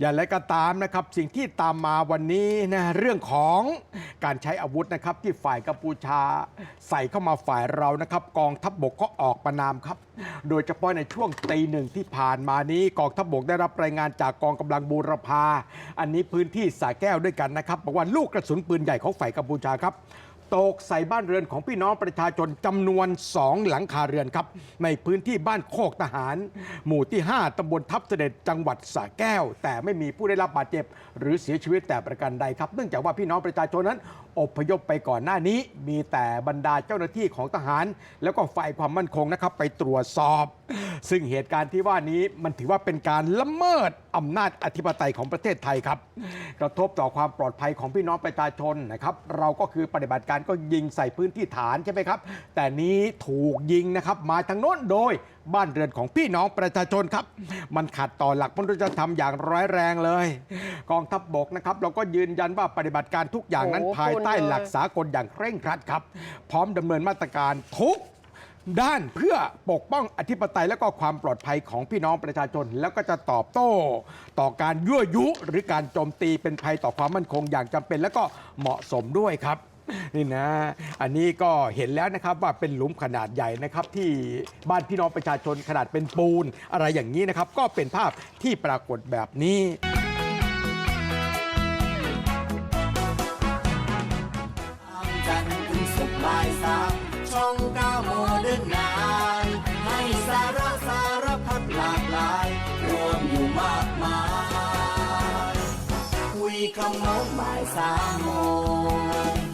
อย่างไรก็ตามนะครับสิ่งที่ตามมาวันนี้นะเรื่องของการใช้อาวุธนะครับที่ฝ่ายกัมพูชาใส่เข้ามาฝ่ายเรานะครับ กองทัพบบกก็ออกประนามครับ โดยเฉพาะในช่วงตีหนึ่งที่ผ่านมานี้กองทัพบบกได้รับรายงานจากกองกำลังบูรพาอันนี้พื้นที่สาแก้วด้วยกันนะครับบอกว่าลูกกระสุนปืนใหญ่ของฝ่ายกัมพูชาครับ ตกใส่บ้านเรือนของพี่น้องประชาชนจำนวน2หลังคาเรือนครับ ในพื้นที่บ้านโคกทหาร หมู่ที่ 5ตำบลทับเสด็จจังหวัดสระแก้ว แต่ไม่มีผู้ได้รับบาดเจ็บ หรือเสียชีวิตแต่ประการใดครับ เนื่องจากว่าพี่น้องประชาชนนั้น อพยพไปก่อนหน้านี้ มีแต่บรรดาเจ้าหน้าที่ของทหาร แล้วก็ฝ่ายความมั่นคงนะครับไปตรวจสอบ ซึ่งเหตุการณ์ที่ว่านี้มันถือว่าเป็นการละเมิดอำนาจอธิปไตยของประเทศไทยครับ กระทบต่อความปลอดภัยของพี่น้องประชาชนนะครับ เราก็คือปฏิบัติการก็ยิงใส่พื้นที่ฐานใช่ไหมครับ แต่นี้ถูกยิงนะครับมาทางโน้นโดยบ้านเรือนของพี่น้องประชาชนครับ มันขัดต่อหลักมนุษยธรรมอย่างร้ายแรงเลย กองทัพบบกนะครับเราก็ยืนยันว่าปฏิบัติการทุกอย่างนั้นโอ้ภายใต้คุณเลยหลักสากลอย่างเคร่งครัดครับ พร้อมดำเนินมาตรการทุกด้านเพื่อปกป้องอธิปไตยและก็ความปลอดภัยของพี่น้องประชาชน แล้วก็จะตอบโต้ ต่อการยั่วยุหรือการโจมตีเป็นภัยต่อความมั่นคงอย่างจำเป็น และก็เหมาะสมด้วยครับ นี่นะ อันนี้ก็เห็นแล้วนะครับว่าเป็นหลุมขนาดใหญ่นะครับที่บ้านพี่น้องประชาชนขนาดเป็นปูน อะไรอย่างนี้นะครับ ก็เป็นภาพที่ปรากฏแบบนี้ทร์ถึงศุกบายสาช่องก้าโมเดิร์นไนนให้สาระสารพัดหลากหลาย รวมอยู่มากมายคุยคำเมาบ่ายสามโมง